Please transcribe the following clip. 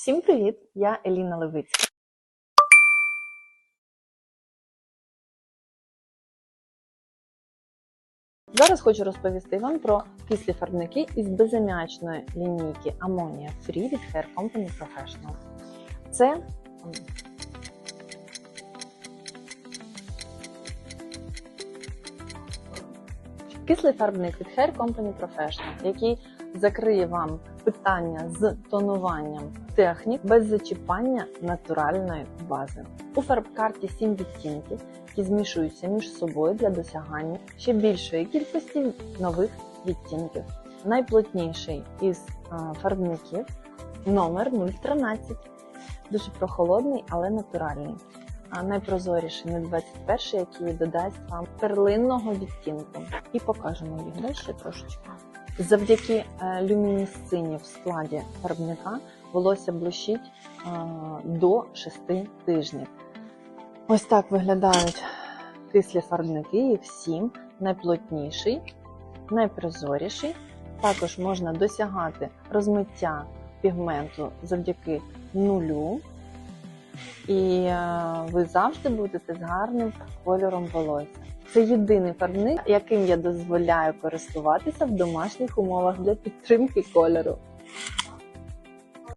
Всім привіт! Я Еліна Левицька. Зараз хочу розповісти вам про кислі фарбники із безаміачної лінійки Ammonia Free від Hair Company Professional. Це кислий фарбник від Hair Company Professional, який закриє вам питання з тонуванням технік без зачіпання натуральної бази. У фарбкарті 7 відтінків, які змішуються між собою для досягання ще більшої кількості нових відтінків. Найплотніший із фарбників номер 013. Дуже прохолодний, але натуральний. А найпрозоріший 021, який додасть вам перлинного відтінку. І покажемо їх далі трошечки. Завдяки е, люмінесцині в складі фарбника волосся блищить е, до 6 тижнів. Ось так виглядають кислі фарбники, їх 7, найплотніший, найпрозоріший. Також можна досягати розмиття пігменту завдяки нулю. І е, ви завжди будете з гарним кольором волосся. Це єдиний фарбник, яким я дозволяю користуватися в домашніх умовах для підтримки кольору.